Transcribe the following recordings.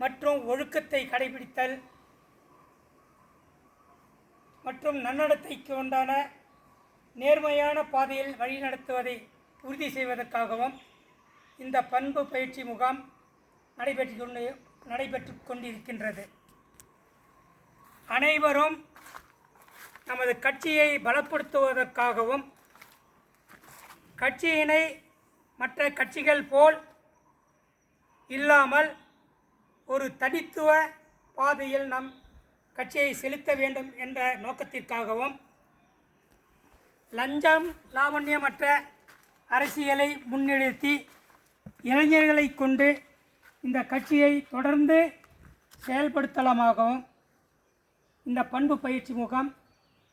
மற்றும் ஒழுக்கத்தை கடைபிடித்தல் மற்றும் நன்னடத்தைக்கு உண்டான நேர்மையான பாதையில் வழிநடத்துவதை உறுதி செய்வதற்காகவும் இந்த பண்பு பயிற்சி முகாம் நடைபெற்று கொண்டு நடைபெற்று கொண்டிருக்கின்றது. அனைவரும் நமது கட்சியை பலப்படுத்துவதற்காகவும் கட்சியினை மற்ற கட்சிகள் போல் இல்லாமல் ஒரு தனித்துவ பாதையில் நம் கட்சியை செலுத்த வேண்டும் என்ற நோக்கத்திற்காகவும் லஞ்சம் லாவண்யமற்ற அரசியலை முன்னிறுத்தி இளைஞர்களை கொண்டு இந்த கட்சியை தொடர்ந்து செயல்படுத்தலாமாகவும் இந்த பண்பு பயிற்சி முகாம்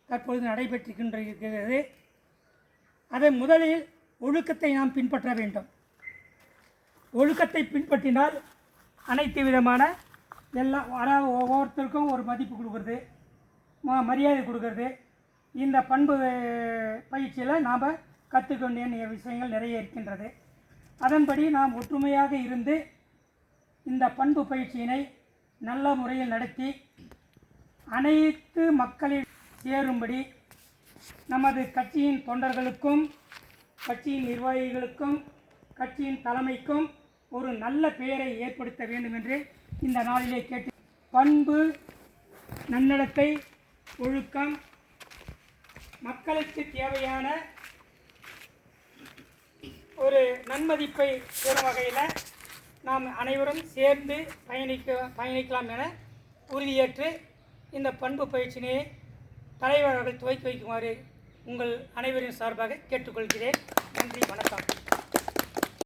தற்பொழுது நடைபெற்றுகின்றது அதை முதலில் ஒழுக்கத்தை நாம் பின்பற்ற வேண்டும். ஒழுக்கத்தை பின்பற்றினால் அனைத்து விதமான எல்லா அதாவது ஒவ்வொருத்தருக்கும் ஒரு மதிப்பு கொடுக்குறது மரியாதை கொடுக்கறது. இந்த பண்பு பயிற்சியில் நாம் கற்றுக்க வேண்டிய விஷயங்கள் நிறைய இருக்கின்றது. அதன்படி நாம் ஒற்றுமையாக இருந்து இந்த பண்பு பயிற்சியினை நல்ல முறையில் நடத்தி அனைத்து மக்களில் சேரும்படி நமது கட்சியின் தொண்டர்களுக்கும் கட்சியின் நிர்வாகிகளுக்கும் கட்சியின் தலைமைக்கும் ஒரு நல்ல பெயரை ஏற்படுத்த வேண்டும் என்று இந்த நாளிலே கேட்டு பண்பு நன்னடத்தை ஒழுக்கம் மக்களுக்கு தேவையான ஒரு நன்மதிப்பை பெறும் வகையில் நாம் அனைவரும் சேர்ந்து பயணிக்க பயணிக்கலாம் என உறுதியேற்று இந்த பண்பு பயிற்சியினை தலைவர் அவர்கள் துவக்கி வைக்குமாறு உங்கள் அனைவரின் சார்பாக கேட்டுக்கொள்கிறேன். நன்றி வணக்கம்.